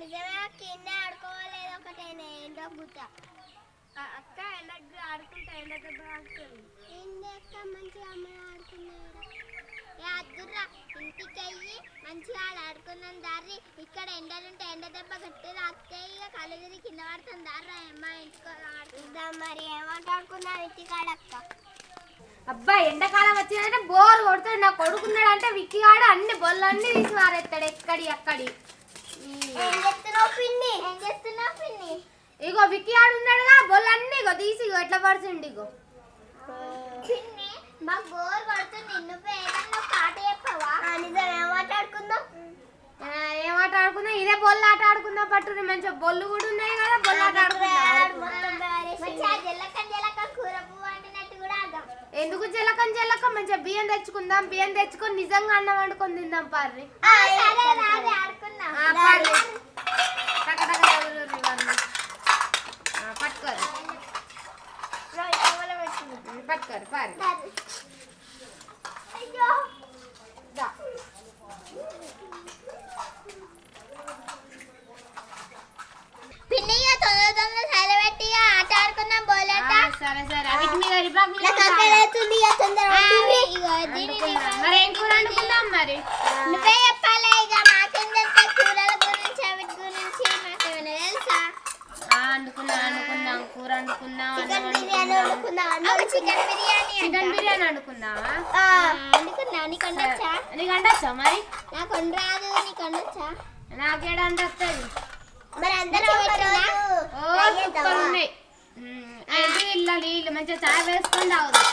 నిజమే కింద ఆడుకోలేదు ఒకటేనే ఏంటో గుట్ట అక్క ఎండకు ఆడుకుంటా ఎండ దెబ్బ ఆడుతుంది. ఏందక్క మంచిగా అమ్మ ఆడుకున్నారు ఏ అద్దుర్రా ఇంటికి అయ్యి మంచిగా ఆడ ఆడుకున్నాం దారి. ఇక్కడ ఎండలుంటే ఎండ దెబ్బ గట్టి తాకితే ఇక కళ్ళు తిరిగి కింద పడుతుంది దారా అమ్మ ఇంటికి ఆడుకుందాం. మరి ఏమాట ఆడుకున్నాం ఇంటికాడక్క? అబ్బా ఎండాకాలం వచ్చిందంటే బోర్ కొడుతాడు నా కొడుకున్నాడు అంటే విక్కిగాడు అన్ని బొల్లన్నీ తీసి మారేస్తాడు ఎక్కడి అక్కడి. ఏం చేస్తున్నావు పిన్ని? ఏం చేస్తున్నావు పిన్ని? ఇగో విక్కీ ఆడు ఉన్నాడుగా బొల్లన్నీ ఇగో తీసి ఇగో ఎట్లా పడుతుంది ఇగో. పిన్ని మాకు బోర్ కొడుతుంది నువ్వు ఏదన్నా ఒక ఆట చెప్పవా? నిజం ఏం మాట్లాడుకుందాం ఆ, ఏం ఆట ఆడుకుందాం? ఇదే బొల్ల ఆట ఆడుకుందాం పట్టు మంచిగా బొల్లు కూడా ఉన్నాయి కదా బొల్ల ఆట ఆడుకుందాం. ఎందుకు జలకం జలకం? మంచిగా బియ్యం తెచ్చుకుందాం బియ్యం తెచ్చుకొని నిజంగా అన్నం వండుకొని తిందాం పార్రి. సరే రాదే ఆడుకుందాం ఆ, పార్రి టక టక తగులుర్రి ఇవన్నీ. ఆ, పట్టుకోరు పట్టుకోరు పారి అయ్యో దా. పిన్ని ఇక తొందర ఇక ఆట ఆడుకుందాం ఆ, బోలేట సరే. సరే వీటి మీద రిబాక్ నాకు కావాలి. అవుతుంది ఇక తొందర వండుకుందాం. మరి ఏం కూర వండుకుందాం మరి? నువ్వే చెప్పాలి ఇక మాకేం తెలుసా కూరల గురించి అవి గురించి మాకేమైనా తెలుసా? ఆ, వండుకుందాం వండుకుందాం. కూర వండుకుందాం చికెన్ బిర్యానీ వండుకుందాం. చికెన్ బిర్యానీ చికెన్ బిర్యానీ వండుకుందామా? వండుకున్నా నీకు వండొచ్చా? నీకు అండొచ్చా మరి? నాకు వండరాదు నీకు వండొచ్చా? నాకేడ సూపర్ ఉన్నాయి నీళ్ళు మంచిగా చాయ్ వేసుకొని తాగుదాం.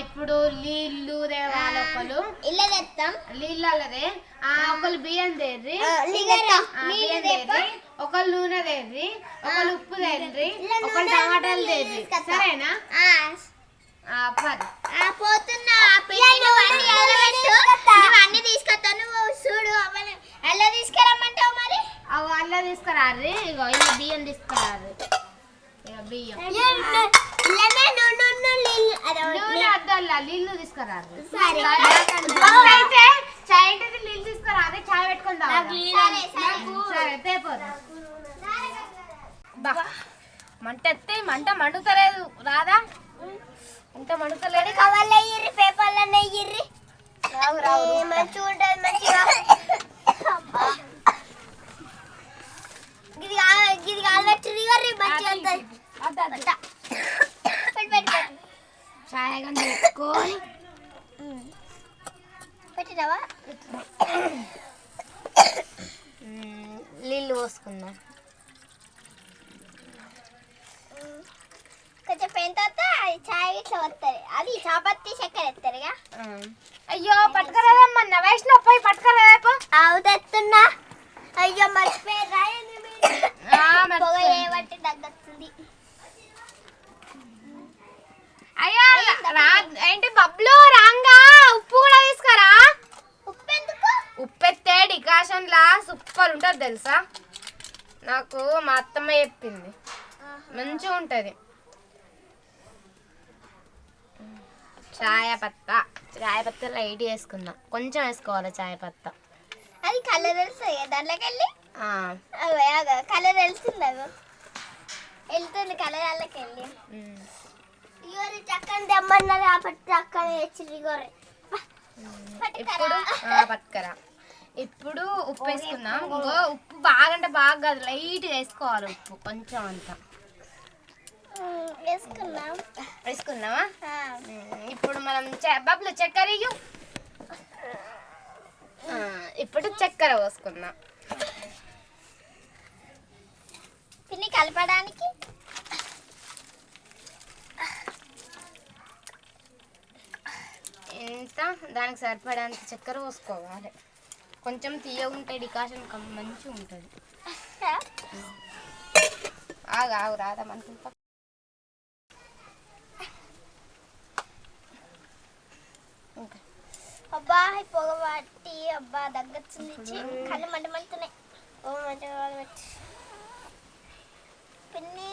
ఇప్పుడు నీళ్ళు ఒకళ్ళు ఇల్లు తెస్తాం నీళ్ళదే ఆ ఒకళ్ళు బియ్యం తేర్రి. బియ్యం తేర్రి. ఒకళ్ళు నూనె తేర్రి. ఒకళ్ళు ఉప్పు తేర్రి. ఒకళ్ళు టమాటాలు తేర్రి. సరేనా? ఆ, పది ఆ పోతున్నా. ఆ పిల్లి నువ్వు అన్ని తీసుకొస్తా నువ్వు చూడు అవన్నీ ఎలా తీసుకురమ్మంటావు మరి? అవి అల్ల తీసుకురారు. ఇగో ఇది బియ్యం తీసుకురారు. ఇక బియ్యం. నీళ్ళు తీసుకురారు. అయితే చాయ్ అంటే నీళ్ళు తీసుకురారు. చాయ్. సరే, బా మంట ఎత్తే మంట మండుతలేదు. రాదా? మంట మండుతలేదు కవర్లు అయ్యిర్రి పేపర్లు అయ్యిర్రి రావు రావు మంచిగా ఉంటుంది మంచిగా. ఇది కా- ఇది కాలబెట్టి మంచిగా ఉంటుంది. పెట్టుకొని పెట్టినావా? నీళ్ళు పోసుకుందాం. కొంచెం పెయిన్ తర్వాత చాయ్ ఇట్లా వస్తుంది అది చాపత్తి చక్కెర ఎత్తారుగా. అయ్యో పట్టుకరాదమ్మన్న వైష్ణవ్ పోయి పట్టుకరాదేపో ఆవు తెస్తున్నా అయ్యో మర్చిపోయి రాయండి పొగ అయ్యో ఏంటి బబ్లు రాంగా ఉప్పు కూడా తీసుకురా ఉప్పు ఎందుకు ఉప్పెత్తే డికాషన్ లా సూపర్ ఉంటుంది తెలుసా నాకు మా అత్తమ్మ చెప్పింది మంచిగా ఉంటుంది చాయ పత్త. చాయ పత్త లైట్ వేసుకుందాం. కొంచెం వేసుకోవాలి చాయ పత్త. అది కలర్ కదా దాంట్లోకి వెళ్ళి కలర్ వెళ్తుంది వెళ్తుంది కలర్ వాళ్ళకి వెళ్ళి. ఇగోరి చక్కని తెమ్మన్నది ఆ పట్టి చక్కని తెచ్చింది ఇగోరి ఇప్పుడు పట్టుకరా. ఇప్పుడు ఉప్పు వేసుకుందాం. ఇంకో ఉప్పు బాగా అంటే బాగా కాదు. లైట్ వేసుకోవాలి ఉప్పు. కొంచెం అంతా. వేసుకున్నాం. ఉమ్, ఇప్పుడు మనం బబ్లు చక్కెర ఇప్పుడు చక్కెర పోసుకుందాం. పిన్ని కలపడానికి. ఎంత? దానికి సరిపడేంత చక్కెర పోసుకోవాలి. కొంచెం తీయగా ఉంటాయి డికాషన్ మంచిగా ఉంటుంది ఆగు ఆగు రాదా మనకి అబ్బా ఈ పొగ పట్టి అబ్బా దగ్గొచ్చింది కళ్ళు మంట మంటున్నాయి ఓ మంట పిన్ని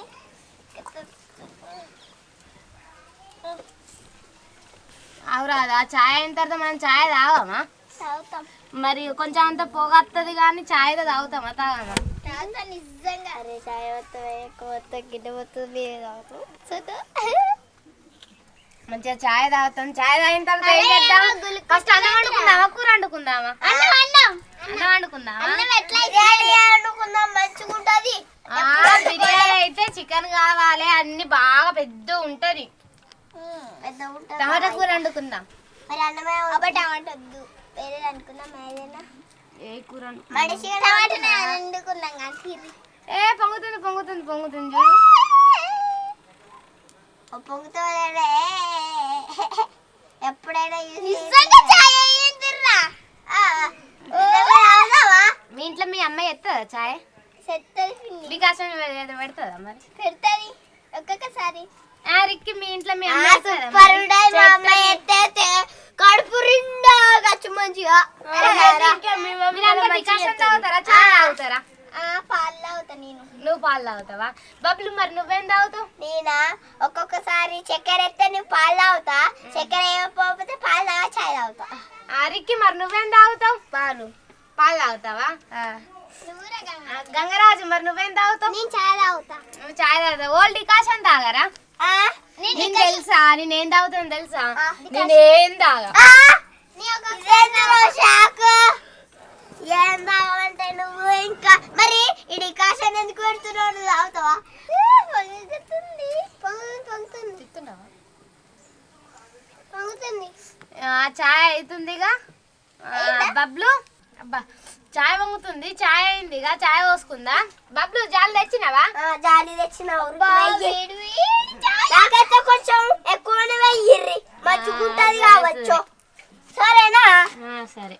అవురాదా చాయ్ అయిన తర్వాత మనం చాయ్ తాగామా? తాగుతాం. మరి కొంచెం అంత పొగ వస్తుంది కానీ చాయ్ అయితే తాగుతామా? తాగామా? తాగుతా నిజంగా. అరే చాయ్ వస్తుంది ఎక్కువ వస్తుంది గిడ్డ వస్తుంది తాగుతాం. మంచిగా చాయ్ తాగుతాం. చాయ్ తాగిన తర్వాత ఏం చేద్దాం? ఫస్ట్ వండుకుందామా అన్నం అన్నం. అన్నం వండుకుందామా బిర్యానీ అయితే చికెన్ కావాలి. అన్ని బాగా పెద్ద ఉంటది. పెద్ద ఉంటుంది. టమాటా కూర వండుకుందాం. ఏ పొంగుతుంది పొంగుతుంది పొంగుతుంది చూడు. పొంగుతాడే ఎప్పుడైనా నిజంగా చాయ్ అయ్యిందిరా మీ ఇంట్లో మీ అమ్మాయి ఎత్తదా చాయ్ ఏదో పెడుతుందా మరి? పెడతది. ఒక్కొక్కసారి. ఆ రిక్కి మీ ఇంట్లో మీ మరి? సూపర్ ఉంటాయి మా అమ్మాయి ఎత్తేస్తే కడుపు నిండా గచ్చు మంచిగా మీరంతా డికాషన్ తాగుతారా చాయ్ తాగుతారా? పాలు తాగుతా నేను. నువ్వు పాలు తాగుతావా? బబ్లు మరి నువ్వేం తాగుతావు? నేనా? ఒక్కొక్కసారి చక్కెర ఎత్తే నేను పాలు తాగుతా. చక్కెర ఏమైపోతే పాలు తాగా చాయ్ తాగుతా. ఆ రిక్కి మరి నువ్వేం తాగుతావు? పాలు. పాలు తాగుతావా? గంగరాజు మరి నువ్వేం తాగుతావు? నేను చాయ్ తాగుతా. నువ్వు చాయ్ తాగుతావు. ఓల్డ్ డికాషన్ తాగరా? నేను తెలుసా? నేనేం తాగుతాను తెలుసా? నేనేం తాగా ఏం తాగమంటే నువ్వు ఇంకా? మరి ఈ డికాషన్ ఎందుకు పెడుతున్నావు? నువ్వు తాగుతావా? పొంగుతుంది. పొంగుతుంది. పొంగుతుంది. ఆ, చాయ్ అవుతుందిగా? బబ్లు? అబ్బా. చాయ్ వంగుతుంది చాయ్ అయిందిగా చాయ్ పోసుకుందా? బబ్లు జాలు తెచ్చినావా? జాలి తెచ్చినావు. కొంచెం ఎక్కువనే వెయ్యిర్రి. మంచుకుంటది కావచ్చు. సరేనా? సరే.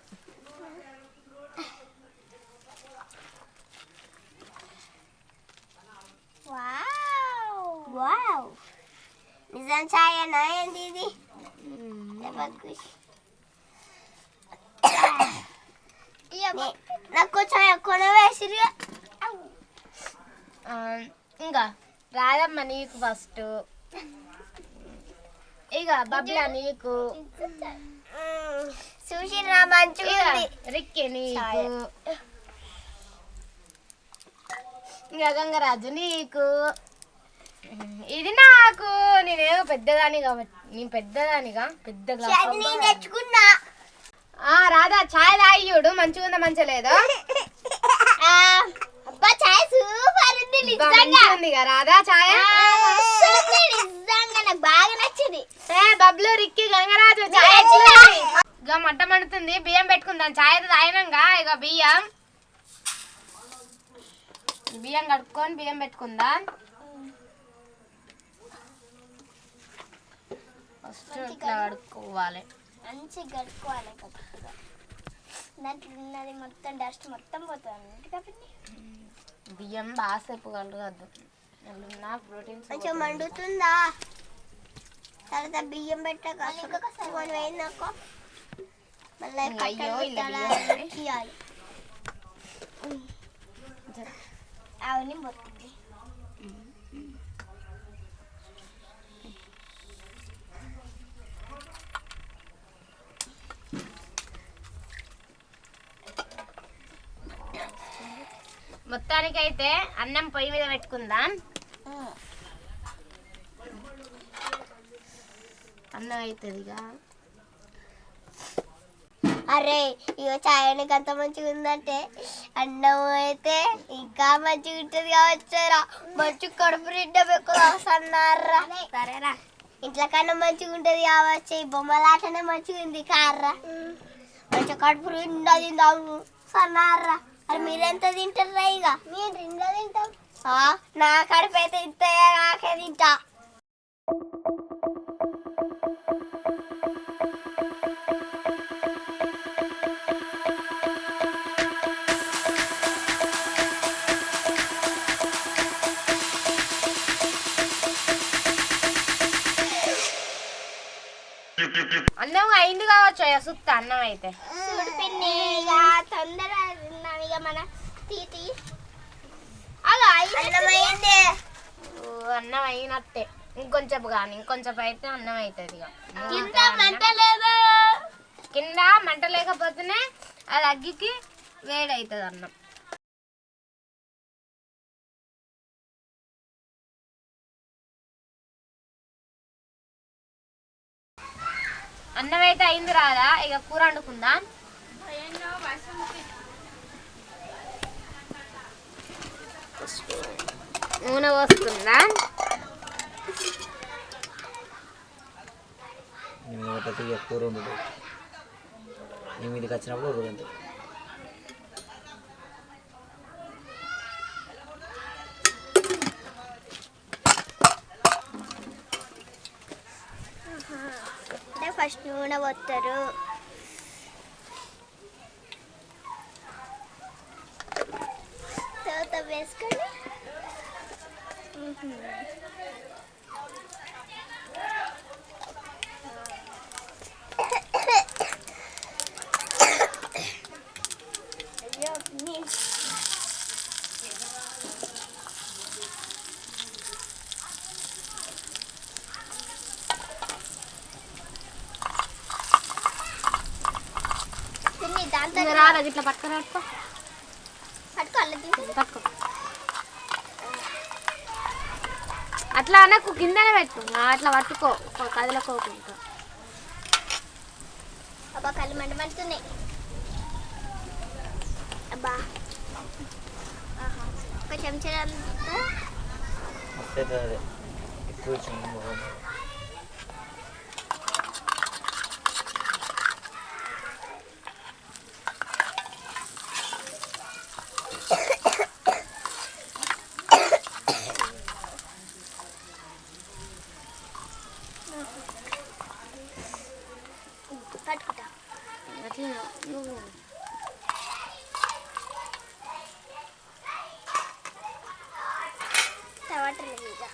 వావ్. నిజం ఛాయనా ఏంది ఇది నే- నాకు కొంచెం ఎక్కువనే వేసిరి ఆ, ఇంకా రాదమ్మ నీకు ఫస్ట్ ఇక బబ్లా నీకు ఇక ఉంది రిక్కి నీకు. ఇంకా గంగరాజు నీకు ఇది నాకు. నేనేమో పెద్దదాని కాబట్టి నేను పెద్దదానిగా పెద్ద అది గ్లాస్ నేను తెచ్చుకున్నా ఆ రాధా చాయ్ తాగియుడు మంచిగా ఉందా మంచిగా లేదా? అబ్బా చాయ్ సూపర్ ఉంది నిజంగా. ఉందిగా రాధా చాయ్? ఉంది నిజంగా నాకు బాగా నచ్చింది. ఏ బబ్లు రిక్కి గంగరాజు చాయ్? ఇక మంట మండుతుంది బియ్యం పెట్టుకుందాం. చాయ్ తాగినాక ఇక బియ్యం. బియ్యం కడుక్కొని బియ్యం పెట్టుకుందాం. ఫస్ట్ ఇట్లా కడుక్కోవాలి. మంచిగా గడుపుకోవాలి కరెక్ట్గా దాంట్లో ఉన్నది మొత్తం డస్ట్ మొత్తం పోతుంది. కాబట్టి బియ్యం బాగా సేపు కలగద్దు నా ప్రోటీన్స్ కొంచెం మండుతుందా? తర్వాత బియ్యం పెట్టాక మనం వేయినాకో మళ్ళీ ఇలా కట్టలు బియ్యం పెట్టాలి, తీయాలి అవన్నీ పోతుంది మొత్తానికైతే అన్నం పొయ్యి మీద పెట్టుకుందాం. అన్నం అవుతుంది ఇక. అరే ఇక చాయనికి అంత మంచిగా ఉందంటే అన్నం అయితే ఇంకా మంచిగా ఉంటుంది కావచ్చురా మంచి కడుపు నిండా పెక్కున్నారా సరేరా. ఇంట్లో కన్నా మంచిగా ఉంటుంది కావచ్చు ఈ బొమ్మలాటనే మంచిగా ఉంది కార్రా. మంచిగా కడుపు నిండా తిందాము సన్నారా మరి మీరెంత తింటారా ఇక మేము నిండా తింటాం. నా కడుపు అయితే ఇంత నాకే తింటా. అన్నం అయింది కావచ్చు సుత్త అన్నం అయితే. తొందర ఇక మన తీతి. ఓ, అన్నం అయినట్టే ఇంకొంచెం కానీ ఇంకొంచెం అయితే అన్నం అవుతుంది ఇంత మంట లేదు మంట లేకపోతేనే అది అగ్గికి వేడి అవుతుంది అన్నం అన్నం అయితే అయింది రాదా? ఇక కూర వండుకుందాం. నూనె నేను ఒకటి ఎక్కువ రెండు నీ మీదకి వచ్చినప్పుడు రెండు ఫస్ట్ నూనె పోస్తారు తర్వాత వేసుకొని అయ్యో నీ పిన్ని దాంతో ఇక రారా ఇట్లా పక్కన పెట్టుకో పట్టుకోవాలి తీసి పట్టుకో అట్లా అనకు కిందనే పెట్టు. అట్లా పట్టుకో. కదలకోకుండా అబ్బా కళ్ళు మంట మండుతున్నాయి. అబ్బా. ఆహా. ఒక చెంచా అంతా మస్తు అవుతుంది అదే ఎక్కువ వచ్చింది మొహం పట్టుకుంటా అట్లా నువ్వు టమాటాలు ఇక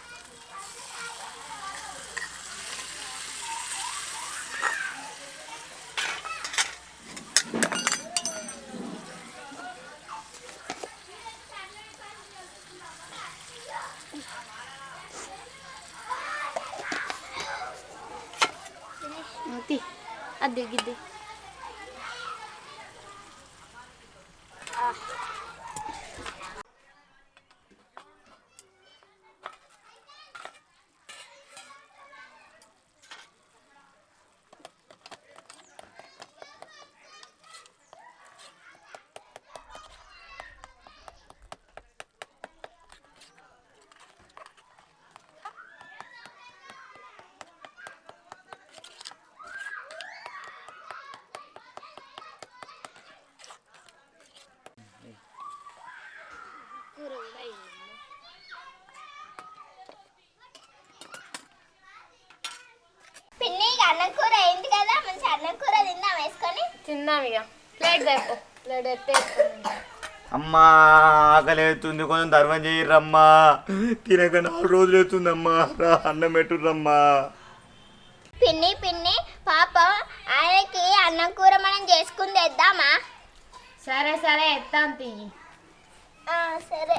తీ అది గిద్ది కూర కూడా అయింది పిన్ని ఇక అన్నం కూర అయింది కదా మంచి అన్నం కూర తిందాం వేసుకొని. తిందాం ఇక. ప్లేట్ తెపో ప్లేట్ ఎత్తే అమ్మా ఆకలి అవుతుంది కొంచెం ధర్మం చేయరమ్మా. తినక నాలుగు రోజులు అవుతుందమ్మా. రా అన్నం పెట్టుర్రమ్మా. పిన్ని పిన్ని పాపం ఆయనకి అన్నం కూర మనం చేసుకుని తెద్దామా సరే సరే ఎత్తాం ఆ, సరే.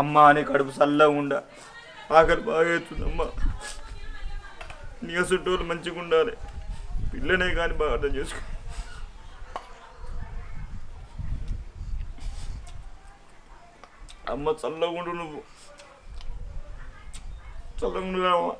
అమ్మ అనే కడుపు చల్లగా ఉండ. ఆకలి బాగా అవుతుందమ్మా నీ చుట్టూరు మంచిగా ఉండాలి. పిల్లనే కానీ బాగా అర్థం చేసుకో. అమ్మ చల్లగా ఉండు నువ్వు. చల్లగా కావా